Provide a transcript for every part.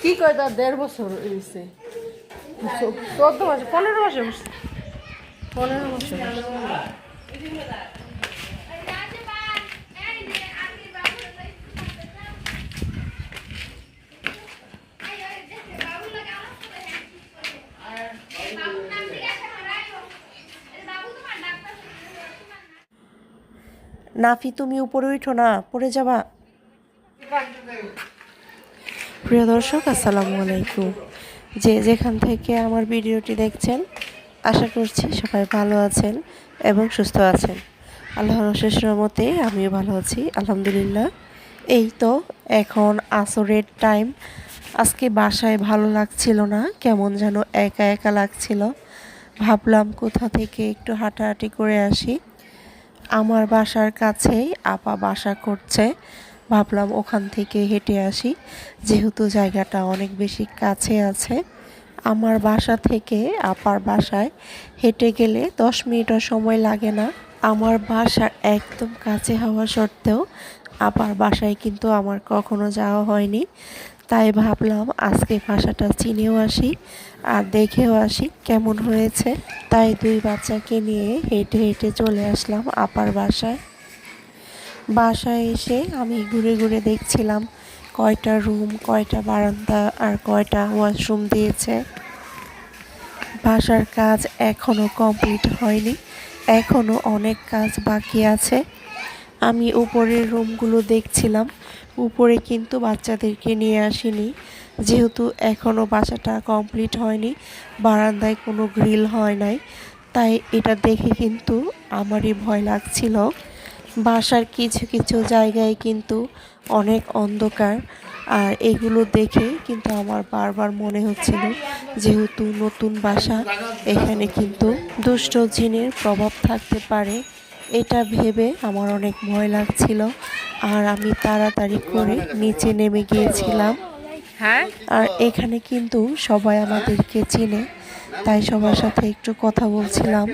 কি কয় তার দেড় বছর হয়েছে চোদ্দ মাসে পনেরো মাসে বসছে পনেরো মাসে। নাফি তুমি উপরে উঠো না পড়ে যাবা। প্রিয় দর্শক, আসসালামু আলাইকুম। যে যেখান থেকে আমার ভিডিওটি দেখছেন, আশা করছি সবাই ভালো আছেন এবং সুস্থ আছেন। আল্লাহর অশেষ রহমতে আমিও ভালো আছি, আলহামদুলিল্লাহ। এই তো এখন আসরের টাইম। আজকে বাসায় ভালো লাগছিল না, কেমন যেন একা একা লাগছিল। ভাবলাম কোথা থেকে একটু হাঁটাহাঁটি করে আসি। আমার বাসার কাছেই আপা বাসা করছে। ভাবলাম ওখান থেকে হেঁটে আসি। যেহেতু জায়গাটা অনেক বেশি কাছে আছে, আমার বাসা থেকে আপার বাসায় হেঁটে গেলে দশ মিনিটও সময় লাগে না। আমার বাসার একদম কাছে হওয়া সত্ত্বেও আপার বাসায় কিন্তু আমার কখনো যাওয়া হয়নি। তাই ভাবলাম আজকে বাসাটা চিনেও আসি আর দেখেও আসি কেমন হয়েছে। তাই দুই বাচ্চাকে নিয়ে হেঁটে হেঁটে চলে আসলাম আপার বাসায়। বাসায় এসে আমি ঘুরে ঘুরে দেখছিলাম কয়টা রুম, কয়টা বারান্দা আর কয়টা ওয়াশরুম দিয়েছে। বাসার কাজ এখনও কমপ্লিট হয়নি এখনও অনেক কাজ বাকি আছে। আমি উপরের রুমগুলো দেখছিলাম, উপরে কিন্তু বাচ্চাদেরকে নিয়ে আসিনি। যেহেতু এখনও বাসাটা কমপ্লিট হয়নি, বারান্দায় কোনো গ্রিল হয় নাই, তাই এটা দেখে কিন্তু আমারই ভয় লাগছিল। বাসার কিছু কিছু জায়গায় কিন্তু অনেক অন্ধকার। আর এগুলো দেখে কিন্তু আমার বারবার মনে হচ্ছিল যেহেতু নতুন বাসা এখানে কিন্তু দুষ্ট জিনের প্রভাব থাকতে পারে। এটা ভেবে আমার অনেক ভয় লাগছিল আর আমি তাড়াতাড়ি করে নিচে নেমে গিয়েছিলাম। হ্যাঁ? আর এখানে কিন্তু সবাই আমাদেরকে চিনে তাই সবার সাথে একটু কথা বলছিলাম।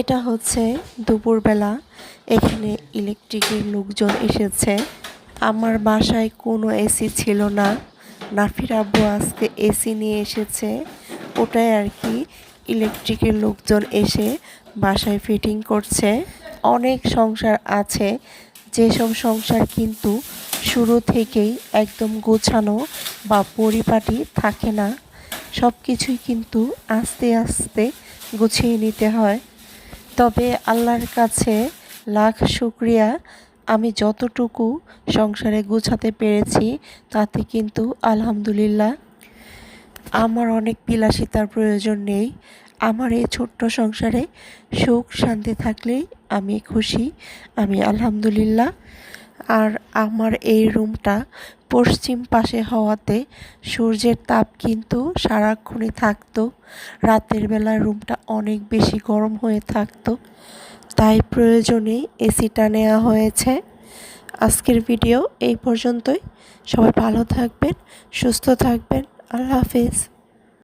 এটা হচ্ছে দুপুরবেলা, এখানে ইলেকট্রিকের লোকজন এসেছে। আমার বাসায় কোনো এসি ছিল না। নাফির আব্বু আজকে এসি নিয়ে এসেছে। ওটাই আর কি। ইলেকট্রিকের লোকজন এসে বাসায় ফিটিং করছে। অনেক সংসার আছে। যেসব সংসার কিন্তু শুরু থেকেই একদম গোছানো বা পরিপাটি থাকে না। সব কিছুই কিন্তু আস্তে আস্তে গুছিয়ে নিতে হয়। তবে আল্লাহর কাছে লাখ শুক্রিয়া। আমি যতটুকু সংসারে গুছাতে পেরেছি তাতে কিন্তু আলহামদুলিল্লাহ। আমার অনেক বিলাসিতার প্রয়োজন নেই। আমার এই ছোট্ট সংসারে সুখ শান্তি থাকলেই আমি খুশি, আমি আলহামদুলিল্লাহ। আর আমার এই রুমটা পশ্চিম পাশে হওয়াতে সূর্যের তাপ কিন্তু সারাক্ষণই থাকতো। রাতের বেলা রুমটা অনেক বেশি গরম হয়ে থাকতো। তাই প্রয়োজনে এসিটা নেওয়া হয়েছে। আজকের ভিডিও এই পর্যন্তই। সবাই ভালো থাকবেন, সুস্থ থাকবেন। আল্লাহ হাফিজ